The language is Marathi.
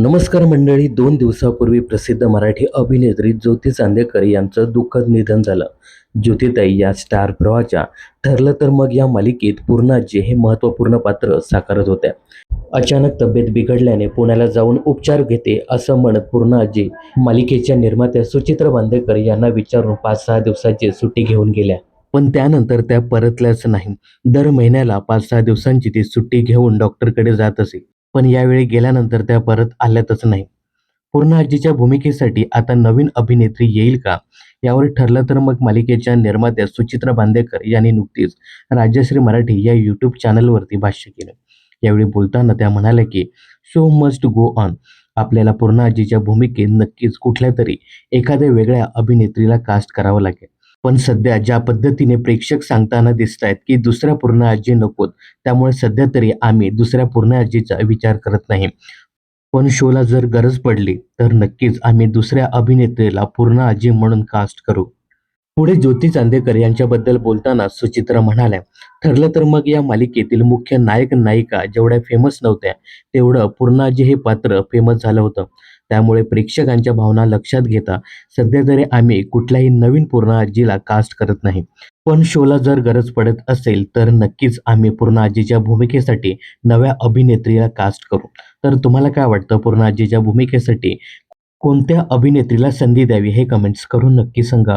नमस्कार मंडळी दोन दिवसापूर्वी प्रसिद्ध मराठी अभिनेत्री ज्योती चांदेकर यांचं दुःखद निधन झालं. ज्योतिताई या स्टार प्रवाहाच्या ठरलं तर मग या मालिकेत पूर्णाजी हे महत्त्वपूर्ण पात्र साकारत होत्या. अचानक तब्येत बिघडल्याने पुण्याला जाऊन उपचार घेते असं म्हणत पूर्णाजी मालिकेच्या निर्मात्या सुचित्र बांदेकर यांना विचारून पाच सहा दिवसाची सुट्टी घेऊन गेल्या. पण त्यानंतर त्या परतल्याच नाही. दर महिन्याला पाच सहा दिवसांची ती सुट्टी घेऊन डॉक्टरकडे जात असे. पण यावेळी गेल्यानंतर त्या परत आल्यातच नाही. पूर्ण आजीच्या भूमिकेसाठी आता नवीन अभिनेत्री येईल का? यावर ठरलं तर मग मालिकेच्या निर्मात्या सुचित्रा बांदेकर यांनी नुकतीच राजश्री मराठी या यूट्यूब चॅनलवरती भाष्य केलं. यावेळी बोलताना त्या म्हणाल्या की शो मस्ट गो ऑन आपल्याला पूर्ण आजीच्या भूमिकेत नक्कीच कुठल्या तरी एखाद्या वेगळ्या अभिनेत्रीला कास्ट करावं लागेल. पण सध्या ज्या पद्धतीने प्रेक्षक सांगताना दिसत आहेत की दुसऱ्या पूर्ण आजी नकोत त्यामुळे सध्या तरी आम्ही दुसऱ्या पूर्ण आजीचा विचार करत नाही. पण शोला जर गरज पडली तर नक्कीच आम्ही दुसऱ्या अभिनेत्रीला पूर्ण आजी म्हणून कास्ट करू. पुढे ज्योती चांदेकर यांच्याबद्दल बोलताना सुचित्रा म्हणाल्या ठरलं तर मग या मालिकेतील मुख्य नायक नायिका जेवढ्या फेमस नव्हत्या तेवढं पूर्ण आजी हे पात्र फेमस झालं होतं. त्यामुळे प्रेक्षकांच्या भावना लक्षात घेता सध्या तरी आम्ही कुठल्याही नवीन पूर्ण आजीला कास्ट करत नाही. पण शोला जर गरज पडत असेल तर नक्कीच आम्ही पूर्ण आजीच्या भूमिकेसाठी नव्या अभिनेत्रीला कास्ट करू. तर तुम्हाला काय वाटतं? पूर्ण आजीच्या भूमिकेसाठी कोणत्या अभिनेत्रीला संधी द्यावी हे कमेंट्स करून नक्की सांगा.